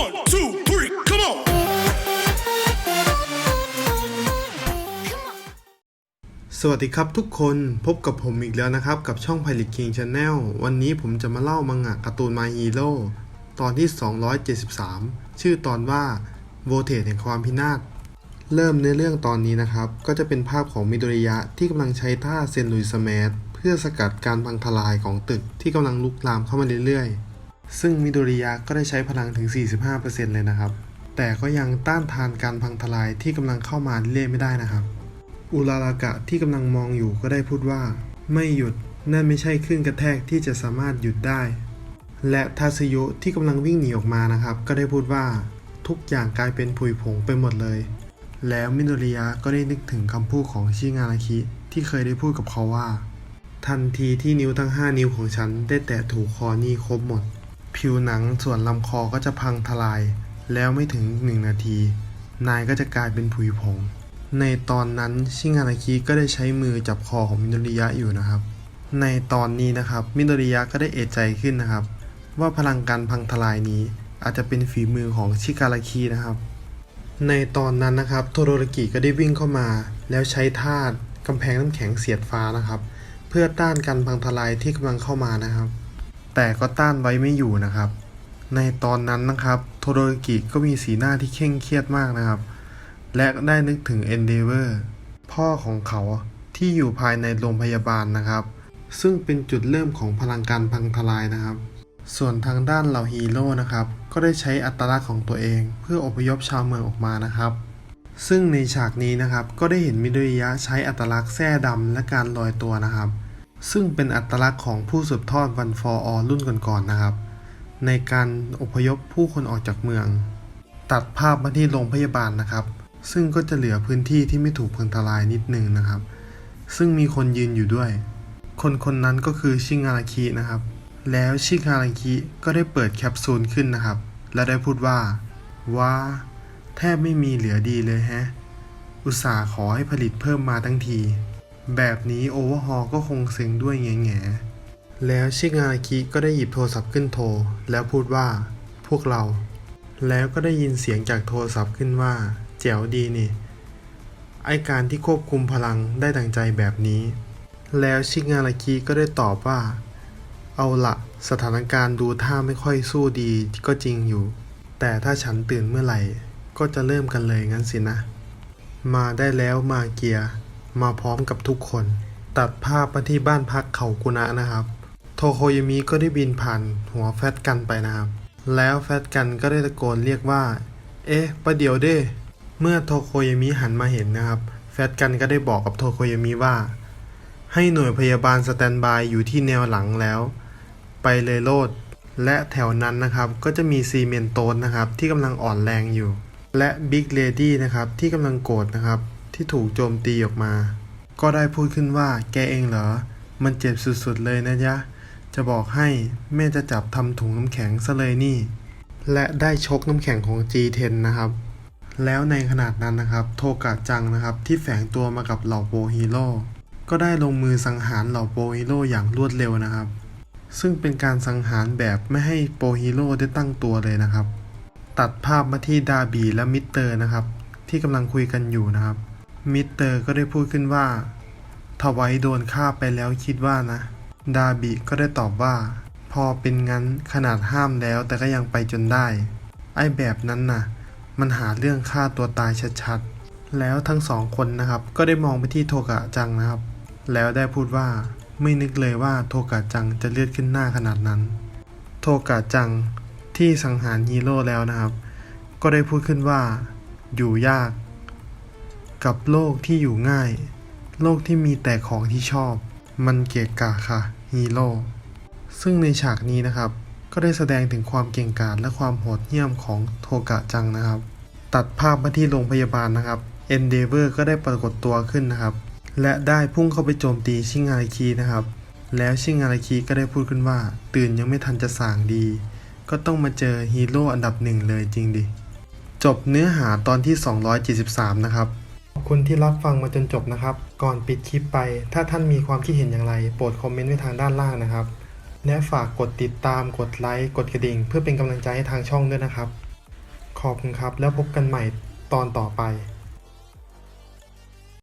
One, two, three, come on! สวัสดีครับทุกคนพบกับผมอีกแล้วนะครับ กับช่อง Pilot King Channel วันนี้ผมจะมาเล่ามังงะการ์ตูน My Hero ตอนที่ 273 ชื่อตอนว่าโวเทตแห่งความพินาศเริ่มในเรื่องตอนนี้นะครับ ก็จะเป็นภาพของมิโดริยะที่กำลังใช้ท่าเซนลุยสแมทเพื่อสกัดการพังทลายของตึกที่กำลังลุกลามเข้ามาเรื่อยๆ ซึ่งมิโดริยะก็ได้ใช้พลังถึง 45%เลยนะครับ แต่ก็ยังต้านทานการพังทลายที่กำลังเข้ามาเรื่อยๆไม่ได้นะครับอุลารากะที่กำลังมองอยู่ก็ได้พูดว่า ไม่หยุดนั่นไม่ใช่คลื่นกระแทกที่จะสามารถหยุดได้ และทาซึยุที่กำลังวิ่งหนีออกมานะครับ ก็ได้พูดว่าทุกอย่างกลายเป็นผุยผงไปหมดเลย แล้วมิโนริยะก็ได้นึกถึงคำพูดของชิงาราคิที่เคยได้พูดกับเขาว่า ทันทีที่นิ้วทั้ง 5 นิ้วของฉันได้แตะถูกคอนี่ครบหมด ผิวหนังส่วนลำคอก็จะพังทลาย แล้วไม่ถึง1นาที นายก็จะกลายเป็นผุยผง ในตอนนั้นชิงาราคิก็ได้ใช้มือจับคอของมิโนริยะอยู่นะครับ ในตอนนี้นะครับมิโนริยะก็ได้เอะใจขึ้นนะครับ ว่าพลังการพังทลายนี้อาจจะเป็นฝีมือของชิการาคินะครับ ในตอนนั้นนะครับโทโรรกิก็ได้วิ่งเข้ามา แล้วใช้ท่ากำแพงน้ำแข็งเสียดฟ้านะครับ เพื่อต้านการพังทลายที่กำลังเข้ามานะครับ แต่ก็ต้านไว้ไม่อยู่นะครับ ในตอนนั้นนะครับ โทโรรกิก็มีสีหน้าที่เคร่งเครียดมากนะครับ และได้นึกถึง Endeavor พ่อของเขาที่อยู่ภายในโรงพยาบาลนะครับ ซึ่งเป็นจุดเริ่มของพลังการพังทลายนะครับ ส่วนทางด้านเหล่าฮีโร่นะครับ ก็ได้ใช้อัตลักษณ์ของตัวเอง เพื่ออพยพชาวเมืองออกมานะครับซึ่งในฉากนี้นะครับก็ได้เห็นมิโดริยะใช้อัตลักษณ์แส้ดำและการลอยตัวนะครับ ซึ่งเป็นอัตลักษณ์ของผู้สืบทอดวันฟอร์อรุ่นก่อนๆนะครับ ในการอพยพผู้คนออกจากเมือง ตัดภาพมาที่โรงพยาบาลนะครับ ซึ่งก็จะเหลือพื้นที่ที่ไม่ถูกพังทลายนิดนึงนะครับ ซึ่งมีคนยืนอยู่ด้วย คนคนนั้นก็คือชิงาราคินะครับ แล้วชิงาราคิก็ได้เปิดแคปซูลขึ้นนะครับ และได้พูดว่าว้าแทบไม่มีเหลือดีเลยแฮะ อุตส่าห์ขอให้ผลิตเพิ่มมาทั้งที แบบนี้โอเวอร์ฮอลก็คงเซ็งด้วยแง่แง่ๆแล้วชิงาราคิก็ได้หยิบโทรศัพท์ขึ้นโทร แล้วพูดว่า พวกเรา แล้วก็ได้ยินเสียงจากโทรศัพท์ขึ้นว่า แจ๋วดีนี่ ไอการที่ควบคุมพลังได้ดังใจแบบนี้ แล้วชิงาราคิก็ได้ตอบว่า เอาละสถานการณ์ดูท่าไม่ค่อยสู้ดีก็จริงอยู่ แต่ถ้าฉันตื่นเมื่อไหร่ ก็จะเริ่มกันเลยงั้นสินะ มาได้แล้วมาเกียร์ มาพร้อมกับทุกคน ตัดภาพมาที่บ้านพักเขากุนะนะครับ โทโคยามิก็ได้บินผ่านหัวแฟตกันไปนะครับ แล้วแฟตกันก็ได้ตะโกนเรียกว่า เอ๊ะประเดี๋ยวเด้ เมื่อโทโคยามิหันมาเห็นนะครับ แฟตกันก็ได้บอกกับโทโคยามิว่า ให้หน่วยพยาบาลสแตนบายอยู่ที่แนวหลังแล้ว ไปเลยโลดและแถวนั้นนะครับก็จะมีซีเมนโตนนะครับที่กำลังอ่อนแรงอยู่ และบิ๊กเลดี้นะครับที่กำลังโกรธนะครับ ที่ถูกโจมตีออกมา ก็ได้พูดขึ้นว่าแกเองเหรอ มันเจ็บสุดๆเลยนะยะ จะบอกให้แม่จะจับทำถุงน้ำแข็งซะเลยนี่ และได้ชกน้ำแข็งของ G10 นะครับ แล้วในขนาดนั้นนะครับ โทกะจังนะครับที่แฝงตัวมากับเหล่าโปรฮีโร่ก็ได้ลงมือสังหารเหล่าโปรฮีโร่อย่างรวดเร็วนะครับ ซึ่งเป็นการสังหารแบบไม่ให้โปรฮีโร่ได้ตั้งตัวเลยนะครับ ตัดภาพมาที่ดาบีและมิสเตอร์นะครับ ที่กำลังคุยกันอยู่นะครับ มิสเตอร์ก็ได้พูดขึ้นว่าทวายโดนฆ่าไปแล้วคิดว่านะ ดาบีก็ได้ตอบว่า พอเป็นงั้นขนาดห้ามแล้วแต่ก็ยังไปจนได้ ไอ้แบบนั้นน่ะ มันหาเรื่องฆ่าตัวตายชัดๆ แล้วทั้งสองคนนะครับ ก็ได้มองไปที่โทกะจังนะครับ แล้วได้พูดว่า ไม่นึกเลยว่าโทกะจังจะเลือดขึ้นหน้าขนาดนั้น โทกะจังที่สังหารฮีโร่แล้วนะครับ ก็ได้พูดขึ้นว่า อยู่ยาก กับโลกที่อยู่ง่าย โลกที่มีแต่ของที่ชอบ มันเกะกะค่ะฮีโร่ซึ่งในฉากนี้นะครับ ก็ได้แสดงถึงความเก่งกาจและความโหดเหี้ยมของโทกะจังนะครับ ตัดภาพมาที่โรงพยาบาลนะครับ Endeavor ก็ได้ปรากฏตัวขึ้นนะครับ และได้พุ่งเข้าไปโจมตีชิงาราคีนะครับ แล้วชิงาราคีก็ได้พูดขึ้นว่า ตื่นยังไม่ทันจะสางดี ก็ต้องมาเจอฮีโร่อันดับหนึ่งเลยจริงดิจบเนื้อหาตอนที่ 273 นะครับ คุณที่รับฟังมาจนจบนะครับ ก่อนปิดคลิปไป ถ้าท่านมีความคิดเห็นอย่างไร โปรดคอมเมนต์ไว้ทางด้านล่างนะครับ และฝากกดติดตาม กดไลค์ กดกระดิ่ง เพื่อเป็นกำลังใจให้ทางช่องด้วยนะครับ ขอบคุณครับ แล้วพบกันใหม่ตอนต่อไป